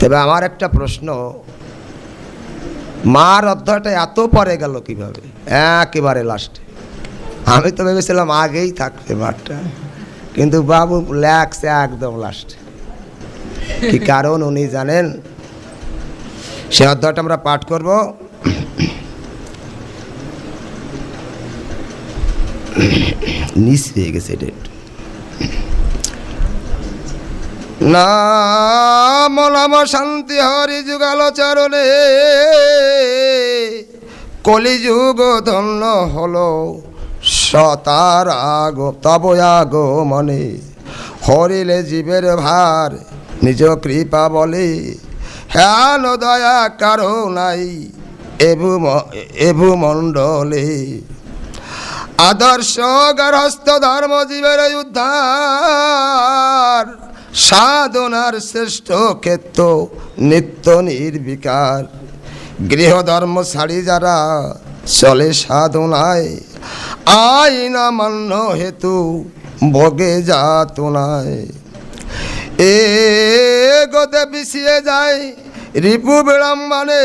তবে আমার একটা প্রশ্ন, মার অধ্যায়টা এত পরে গেল কীভাবে? একেবারে লাস্টে আমি তো ভেবেছিলাম আগেই থাকবে মারটা, কিন্তু বাবু ল্যাক্স একদম লাস্টে কি কারণ উনি জানেন? সে অধ্যায়টা আমরা পাঠ করব। নিচ হয়ে গেছে এটা একটু। নাম শান্তি হরি যুগাল চরণে। কলিযুগ ধন্য হলো সতার আগ, তব আগ মনে। হরিলে জীবের ভার, নিজ কৃপা বলে। হেন দয়া কারও নাই এবু এবু মণ্ডলে। আদর্শ গরহস্থ ধর্ম জীবের উদ্ধার। সাধনার শ্রেষ্ঠ ক্ষেত্র নিত্য নির্বিকার। গৃহধর্ম ছাড়ি যারা চলে সাধনায়, আইনা মান্য হেতু ভোগে যাতনায়। এ পিছিয়ে যায় রিপু বিড়ম্বনে,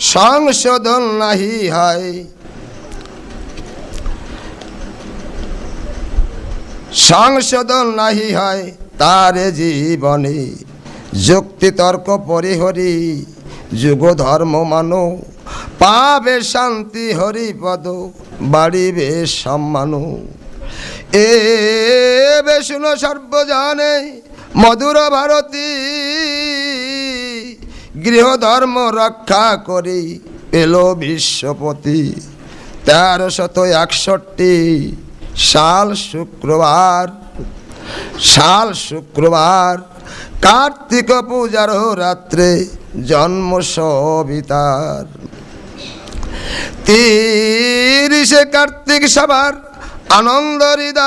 সংশোধন নাহি হয়। সংশোধন নাহি হয় তার জীবনে। যুক্তি তর্ক পরিহরি যুগ ধর্ম মানো, পাবে শান্তি হরিপদ, বাড়িবে সম্মান। এ বেশুন সর্বজনে মধুর ভারতী, গৃহধর্ম রক্ষা করি পেল বিশ্বপতি। তেরো শত একষট্টি সাল শুক্রবার সাল শুক্রবার, কার্তিক পূজার রাত্রে জন্ম সবিতার। তিরিশে কার্তিক সবার আনন্দ হৃদয়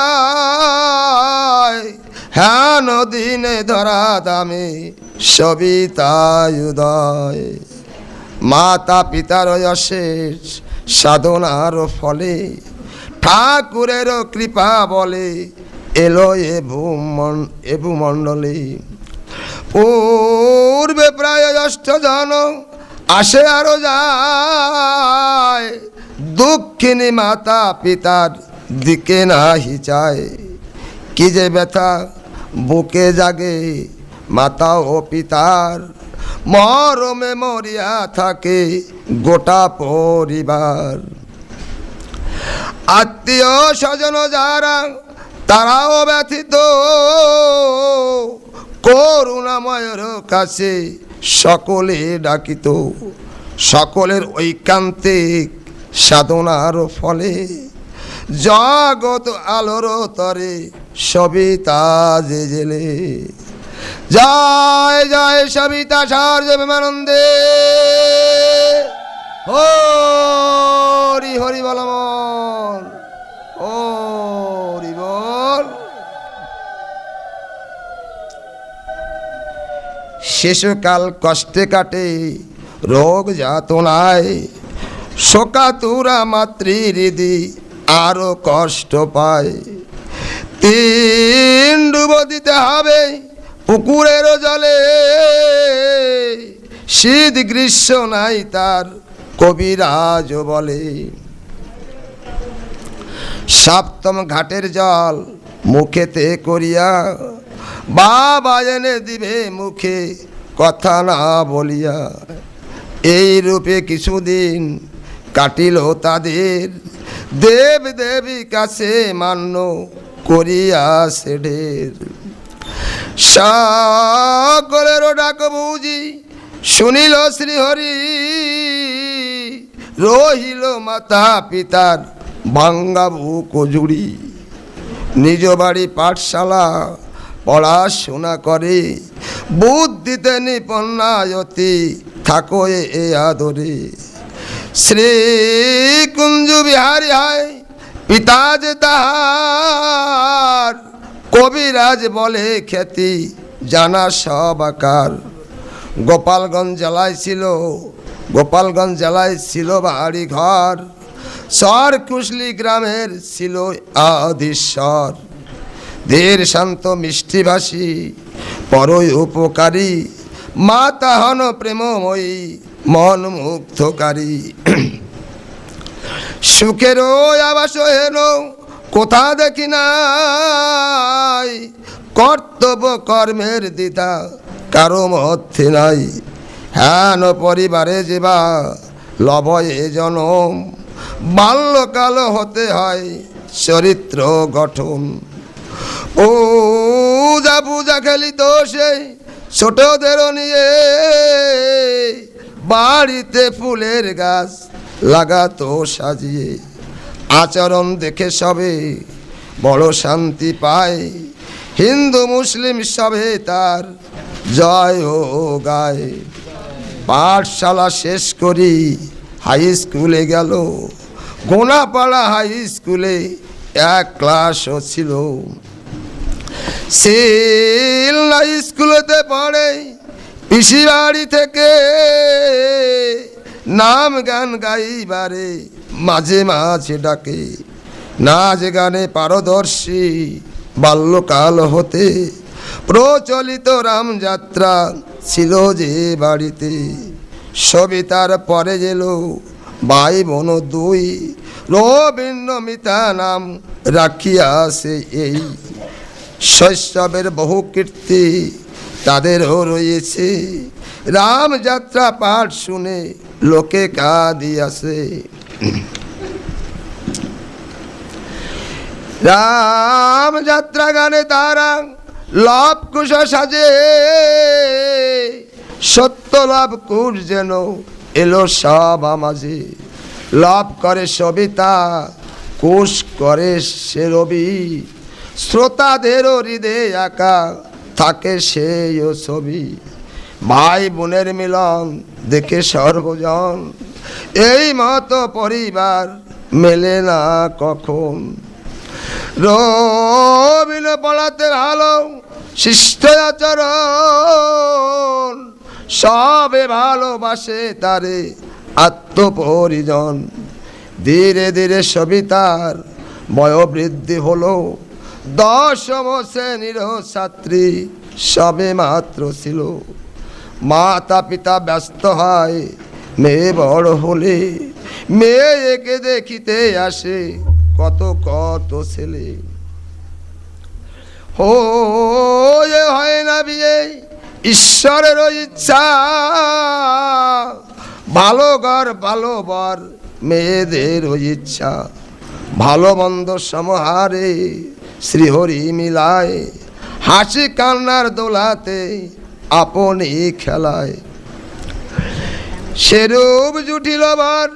হ্যান দিনে ধরা দামে সবিতায় উদয়। মাতা পিতার অশেষ সাধনার ফলে ঠাকুরের কৃপা বলে এলো এ ভূমন, এ ভূমণ্ডলে। পূর্বে প্রায় অষ্টজন আসে আরও যায়, দুঃখিনী মাতা পিতার দিকে নাহি চায়। কি যে ব্যথা বুকে জাগে মাতা ও পিতার, মরমে মরিয়া থাকে গোটা পরিবার। আত্মীয় স্বজন যারা, তারাও ব্যথিত। করুণাময়ের কাছে সকলে ডাকিত। সকলের ঐকান্তিক সাধনার ফলে জগৎ আলোর তরে সবিতা যে জেলে জয় জয় সবিতা সার বিমানন্দে হরি হরি বলমন শিশুকাল কষ্টে কাটে, রোগ যাতনায় শোকাতুরা মাতৃহৃদি আরও কষ্ট পায়। তিন ডুব দিতে হবে পুকুরের জলে। শীত গ্রীষ্ম নাই তার কবিরাজ বলে। সপ্তম ঘাটের জল মুখেতে করিয়া বাবা দিবে মুখে কথা না বলিয়া। এই রূপে কিছুদিন কাটিল তাদের। দেব দেবী কাছে মান্য করিয়া সেঢের সকলের ডাক বুঝি শুনিল শ্রীহরি। রহিল মাতা পিতার ভাঙ্গা বুক জুড়ি। নিজ বাড়ি পাঠশালা পড়াশোনা করে। বুদ্ধিতে নিপন্নায়তি থাকো এ আদরে। শ্রী কুঞ্জ বিহারী হয়, পিতা যে তাহার, কবিরাজ বলে খ্যাতি, জানা সব আকার। গোপালগঞ্জ জেলায় ছিল, গোপালগঞ্জ জেলায় ছিল বাড়ি ঘর সর কুশলি গ্রামের ছিল আদিশ্বর। ধীর শান্ত মিষ্টিভাষী পরই উপকারী, মাতা হন প্রেমময়ী, মন মুগ্ধকারী। সুখেরও আবাস হেন, কোথা দেখি নাই। কর্তব্য কর্মের দিদা কারও মধ্যে নাই। হ্যান পরিবারে যেবা লবয়ে জনম। বাল্যকাল হতে হয় চরিত্র গঠন। পূজা খেলি তো সেই ছোটদের নিয়ে বাড়িতে ফুলের গাছ লাগাতো সাজিয়ে। আচরণ দেখে সবে বড় শান্তি পায়। হিন্দু মুসলিম সবে তার জয় ও গায়। পাঠশালা শেষ করি হাই স্কুলে গেল। গোনাপাড়া হাই স্কুলে এক ক্লাসও ছিল। সিলনা স্কুলেতে পড়ে পিসি বাড়ি থেকে নাম গান গাইবারে মাঝে মাঝে ডাকে। নাচ গানে পারদর্শী বাল্যকাল হতে, প্রচলিত রামযাত্রা ছিল যে বাড়িতে। সবিতার পরে গেল ভাই বোন দুই। রবীন্দ্র মিতা নাম রাখিয়াছে এই। শৈশবের বহু কীর্তি তাদেরও রয়েছে। রামযাত্রা পাঠ শুনে লোকে কাঁদিয়াছে রামযাত্রা গানে তারা লাভ কুশ সাজে। সত্য লাভ কুশ যেন এলো সব মাঝে লাভ করে সবিতা, কুশ করে সে রবি। শ্রোতাদেরও হৃদয়ে আঁকা থাকে সেই ও ছবি। ভাই বোনের মিলন দেখে সর্বজন। এই মতো পরিবার মেলে না কখন? রবিন পড়াতে ভালো শিষ্ট আচরণ, সবে ভালোবাসে তারে আত্মপরিজন। ধীরে ধীরে সবিতার বয়োবৃদ্ধি হলো। দশম শ্রেণির ছাত্রী সবে মাত্র ছিল। মাতা পিতা ব্যস্ত হয়, মেয়ে বড় হলে মেয়েকে দেখিতে আসে কত কত ছেলে। এ হয় না বিয়ে, ঈশ্বরের ইচ্ছা। ভালো ঘর, ভালো বর মেয়েদের ইচ্ছা। ভালো মন্দ সমাহারে শ্রীহরি মিলায়, হাসি কান্নার দোলাতে আপনি খেলায়। সেরূপ জুটিল বার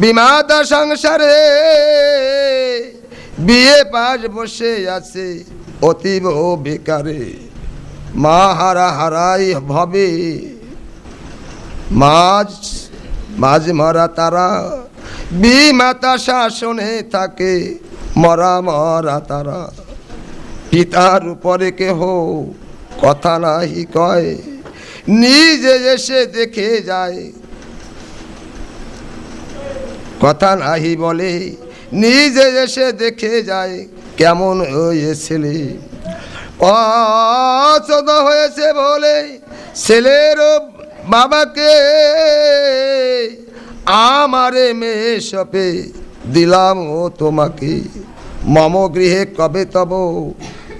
বিমাতা সংসারে, বিয়ে পাশ বসে আছে অতীব বেকারে। মা হারা হারাই ভবে, মাঝ মাঝ মরা তারা বিমাতা শাসনে থাকে। মরা মরা তারা। পিতার উপরে কেহ কথা নাহি কয়। নিজে এসে দেখে যায়। কথা নাহি বলে, নিজে এসে দেখে যায় কেমন হয়েছিলে পছন্দ হয়েছে বলে ছেলের বাবাকে আমারে মেয়ে সপে দিলাম ও তোমাকে। মম গৃহে কবে তব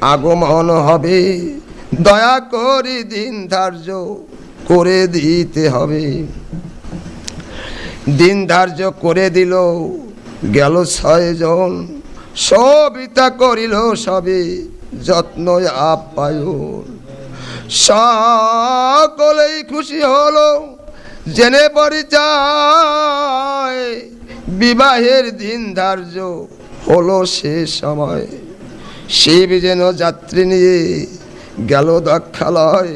আগমন হবে? দয়া করি দিন ধার্য করে দিতে হবে। দিন ধার্য করে দিল, গেল ছয়জন সবিতা করিল সবে যত্ন আপ্যায়ন। সকলেই খুশি হলো, জেনে পরিচয়। বিবাহের দিন ধার্য হলো সে সময়। শিব যেন যাত্রী নিয়ে গেল দক্ষালয়।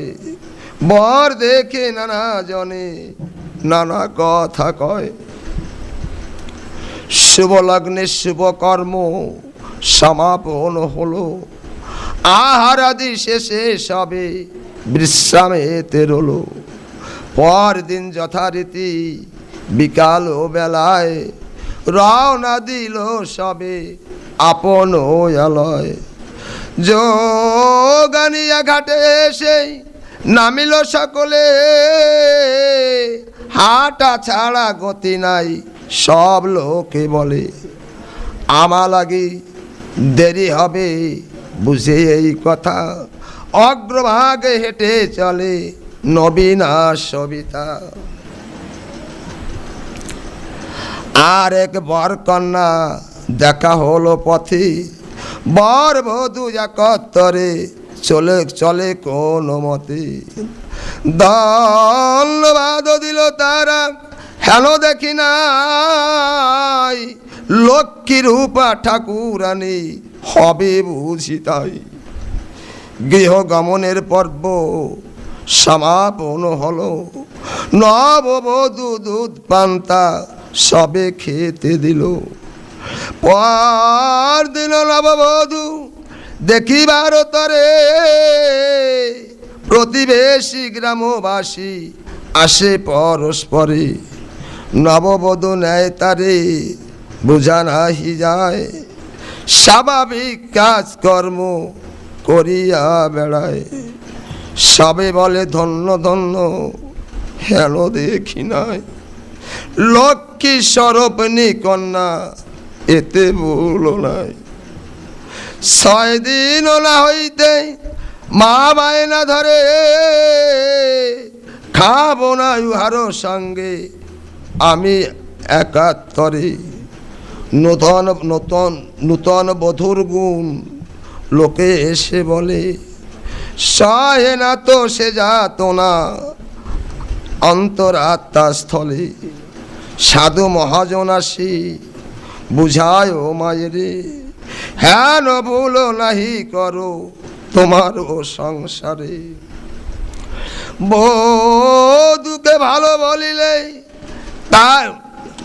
বর দেখে নানা জনে নানা কথা কয়। শুভ লগ্নে শুভ কর্ম সমাপন হলো। আহার আদি শেষে সবে বিশ্রামেতে রলো। পরদিন যথারীতি বিকাল বেলায় রওনা দিল সবে আপন যোগানিয়া ঘাটে সেই নামিল সকলে। হাঁটা ছাড়া গতি নাই, সব লোকে বলে। আমা লাগি দেরি হবে, বুঝে এই কথা। অগ্রভাগে হেঁটে চলে নবীনা সবিতা আর এক বর কন্যা দেখা হলো পথে। বর বধূ একত্তরে চলে চলে কোন মতে। ধন্যবাদ দিল তারা, হেন দেখি নাই। লক্ষ্মী রূপা ঠাকুরানি হবে বুঝি তাই। গৃহ গমনের পর্ব সমাপন হলো। নববধূ দুধ পান্তা সবে খেতে দিল। পর দিন নববধূ দেখিবার তরে প্রতিবেশী গ্রামবাসী আসে পরস্পরে। নববধূ নেয় তারে বোঝা নাহি যায়, স্বাভাবিক কাজকর্ম করিয়া বেড়ায়। সবে বলে ধন্য ধন্য, হেন দেখি নাই। লক্ষ্মী স্বরূপনী কন্যা, এতে ভুল নাই। ছয় দিন না হইতে মা বায়না ধরে, খাব না ইহারো সঙ্গে। আমি একাত্তরে। নূতন নূতন নূতন বধুর গুণ লোকে এসে বলে, সহে না তো সে যাত না। অন্তরাত্মা স্থলে সাধু মহাজন আসি বুঝায় ও মায়েরে হ্যান ভুল নাহি করো তোমার ও সংসারে। বধুকে ভালো বলিলে তার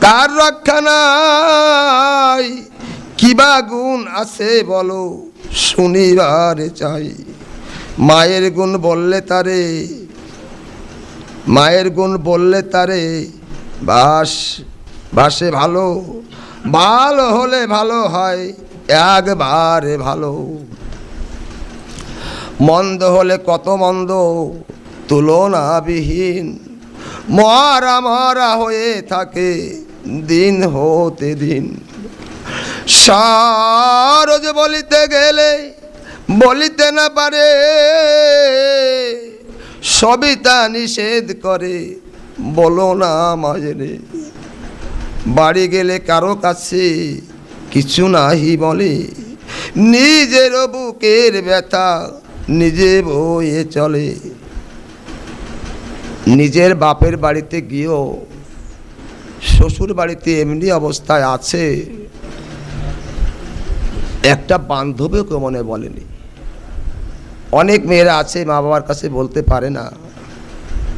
কার রক্ষা নাই। কিবা গুণ আছে বলো, শুনিবারে চাই। মায়ের গুণ বললে তারে মায়ের গুণ বললে তারে বাস, বাসে ভালো ভালো হলে ভালো হয়, একবারে ভালো। মন্দ হলে কত মন্দ, তুলনাবিহীন। মরা মরা হয়ে থাকে দিন হতে দিন। সারজ বলিতে গেলে বলিতে না পারে। সবিতা নিষেধ করে। বলো না মাঝে বাড়ি গেলে কারও কাছে কিছু নাহি বলে। নিজের বুকের ব্যথা নিজে বয়ে চলে। নিজের বাপের বাড়িতে গিয়েও শ্বশুর বাড়িতে এমনি অবস্থায় আছে। একটা বান্ধবীকে মনে বলেনি। অনেক মেয়েরা আছে মা বাবার কাছে বলতে পারে না।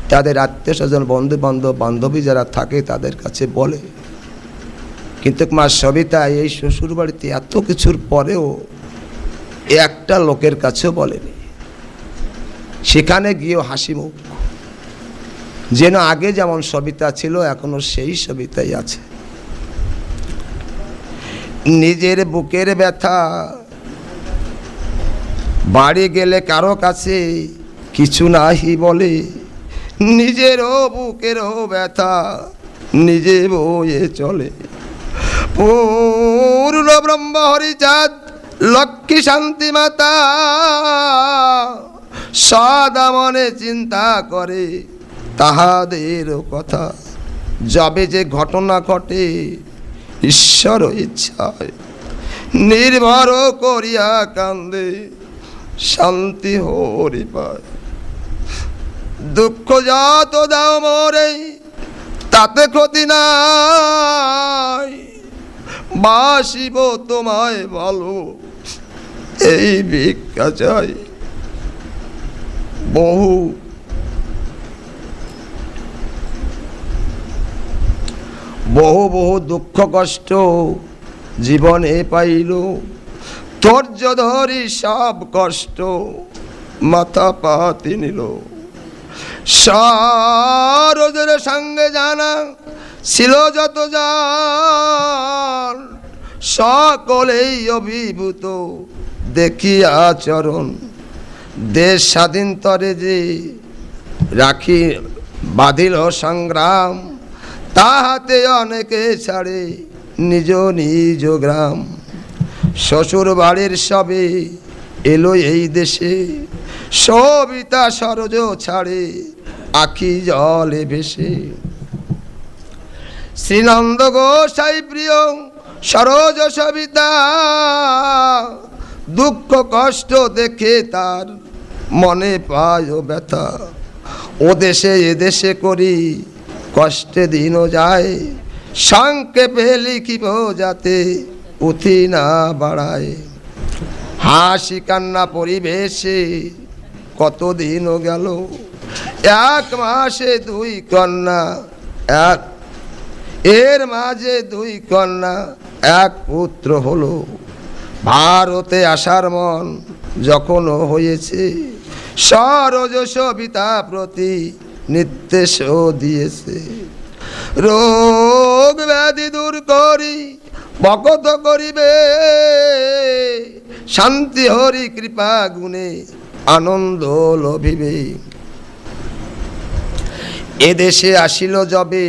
তাদের আত্মীয় স্বজন বন্ধু বান্ধব বান্ধবী যারা থাকে তাদের কাছে বলে। কিন্তু মা সবিতা, এই শ্বশুর বাড়িতে এত কিছুর পরেও একটা লোকের কাছেও বলেনি। সেখানে গিয়েও হাসি মুখ। যেন আগে যেমন সবিতা ছিল, এখনও সেই সবিতাই আছে। নিজের বুকের ব্যথা বাড়ি গেলে কারও কাছে কিছু নাহি বলে। নিজেরও বুকেরও ব্যথা, নিজে বয়ে চলে। পূর্ণ ব্রহ্ম হরিচাঁদ, লক্ষ্মী শান্তি মাতা, সদা মনে চিন্তা করে তাহাদের কথা। যাবে যে ঘটনা ঘটে ঈশ্বর ইচ্ছায় নির্ভর করিয়া কান্দে। শান্তি হরি পায়। দুঃখ যত দাও মরে, তাতে ক্ষতি নাই। বাসিব তোমায় ভালো, এই ভিক্ষা চাই। বহু। বহু বহু দুঃখ কষ্ট জীবনে পাইল। ধৈর্য ধরি সব কষ্ট মাথা পাতি নিল। সরোজের সঙ্গে জানা ছিল যত যার সকলেই অভিভূত। দেখি আচরণ, দেশ স্বাধীন তরে যে রাখি বাঁধিল সংগ্রাম, তাহাতে অনেকে ছাড়ে নিজ নিজ গ্রাম। শ্বশুর বাড়ির সবে এলো এই দেশে। সবিতা সরজ ছাড়ে আখি জলে ভেসে। শ্রীনন্দ গোসাই প্রিয় সরোজ সবিতা, দুঃখ কষ্ট দেখে তার মনে পায় ব্যথা। ও দেশে, এ দেশে করি কষ্টে দিনও যায়, সংক্ষেপে লিখিব যাতে উঠি না বাড়ায়। হাসি কান্না পরিবেশে কতদিনও গেল? এক মাসে দুই কন্যা, এক এর মাঝে দুই কন্যা, এক পুত্র হলো। ভারতে আসার মন যখনও হয়েছে, সরজ সবিতা প্রতি নির্দেশ দিয়েছে। রোগ ব্যাধি দূর করি বকত করিবে। শান্তি হরি কৃপা গুণে আনন্দ লভিবে। এদেশে আসিল যবে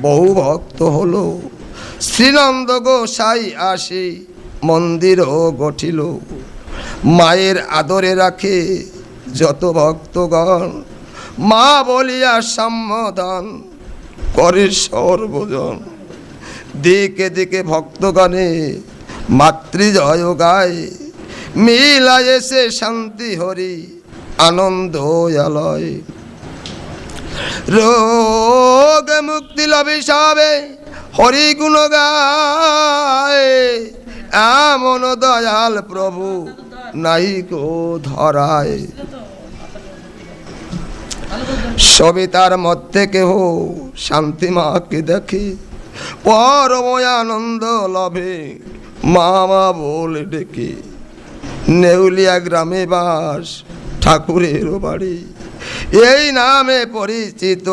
বহু ভক্ত হলো। শ্রীনন্দ গোসাই আসে, মন্দিরও গঠিল। মায়ের আদরে রাখে যত ভক্তগণ। মা বলিয়া সম্বোধন করে সর্বজন। দিকে দিকে ভক্তগণে মাতৃজয় গায়। মিলায় এসে শান্তি হরি, আনন্দ রোগ মুক্তি লবি সবে হরি গুণ গায়। এমন দয়াল প্রভু নাই গো ধরায়। সবিতার মধ্যে কেহ শান্তি মাকে দেখে পরময় আনন্দ লভে মামা বলে ডেকে নেউলিয়া গ্রামে বাস ঠাকুরের বাড়ি। এই নামে পরিচিত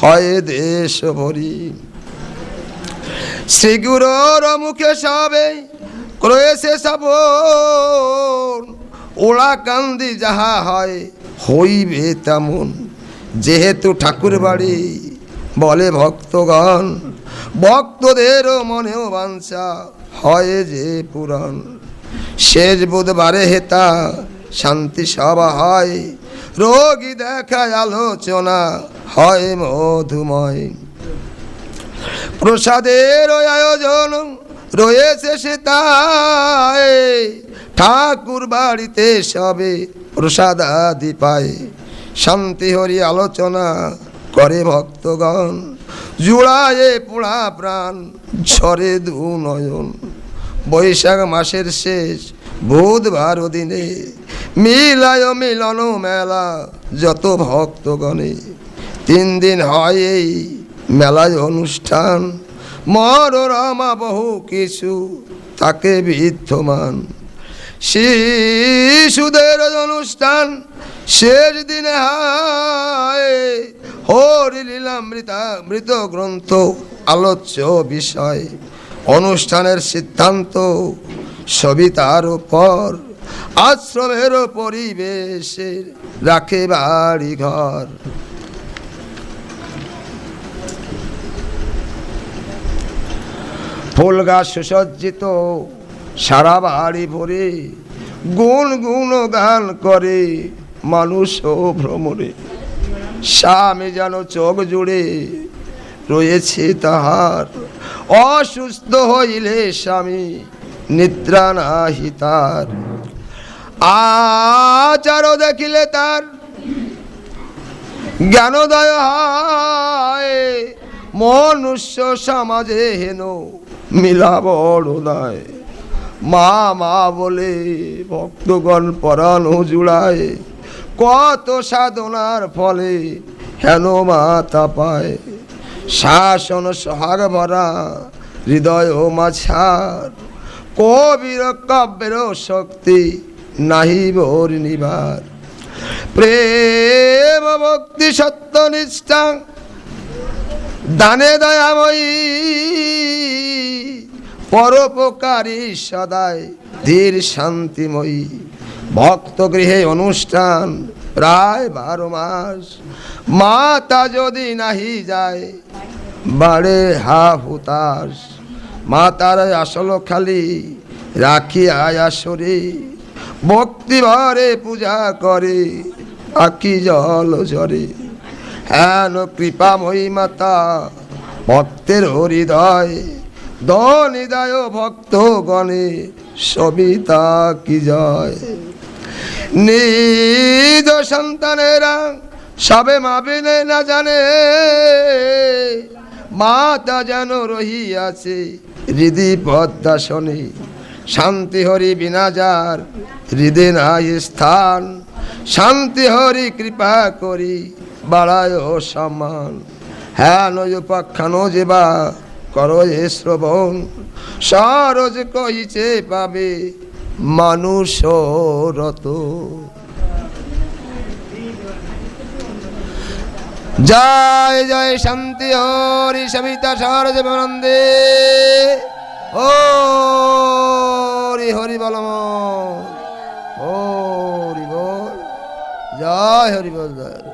হয় দেশ ভরি। শ্রীগুরুর মুখে সবে ক্রয়েছে শ্রাবণ ওড়া কান্দি যাহা হয় হইবে তেমন। যেহেতু ঠাকুর বাড়ি বলে ভক্তগণ ভক্তদেরও মনেও বাঞ্ছা হয় যে পুরাণ। শেষ বুধবারে হেতা শান্তি সভা হয়, রোগী দেখায় আলোচনা হয় মধুময়। প্রসাদের আয়োজন রয়েছে সে তাই ঠাকুর বাড়িতে সবে প্রসাদ আদি পায়। শান্তি হরি আলোচনা করে ভক্তগণ। জুড়ায়ে পুড়া প্রাণ, ঝরে দু নয়ন। বৈশাখ মাসের শেষ, বুধবার দিনে মিলায় মিলন মেলা, যত ভক্তগণে। তিন দিন হয় এই মেলায় অনুষ্ঠান। মনোরমা বহু কিছু, তাকে বিদ্যমান। শিশুদের অনুষ্ঠান শেষ দিনে হায়। হরি লীলামৃতা মৃত গ্রন্থ, আলোচ্য বিষয়, অনুষ্ঠানের সিদ্ধান্ত, সবিতার উপর, আশ্রমের পরিবেশের রাখে বাড়ি ঘর ফুল গাছ সুসজ্জিত সারা বাড়ি ভরে গুণ গুণ গান করে মানুষ ও ভ্রমণে। স্বামী যেন চোখ জুড়ে রয়েছে তাহার। অসুস্থ হইলে স্বামী নিদ্রা নাহি তার। আচারও দেখিলে তার জ্ঞানোদয় হয়, মনুষ্য সমাজে হেন মিলা বড়দায় মা মা বলে ভক্তগণ পরানো জুড়ায়, কত সাধনার ফলে হেন মাতা পায়। শাসন সোহাগ ভরা হৃদয় ও মাছার কবির কাব্যের শক্তি নাহি বোর নিবার। প্রেম ভক্তি সত্য নিষ্ঠা, দানে দয়াময়ী পরোপকারী সদায় ধীর শান্তিময়ী। ভক্ত গৃহে অনুষ্ঠান প্রায় বারো মাস। মাতা যদি নাহি যায়, বাড়ে হা হুতাস মাতার আসল খালি রাখি আয়াসরে ভক্তি ভরে পূজা করে আখি জল ঝরে। হেন কৃপাময়ী মাতা, ভক্তের হৃদয় দনিদায় ভক্ত গণে সবিতা কি জয়? নিজ সন্তানেরা সবে মাবিনে না জানে, মাতা যেন রহিয়াছে হৃদি পদ্মাসনে শান্তি হরি বিনা যার হৃদে নাই স্থান। শান্তি হরি কৃপা করি বাড়ায় সম্মান হ্যাঁ নয় উপাখ্যানো যেবা করো এ শ্রবণ। সরজ কহিছে, পাবে মানুষ রত। জয় জয় শান্তি, হরি সবিতা, সরজ বন্দে হরি হরি বলম হরি বল। জয়, হরি বল, জয়।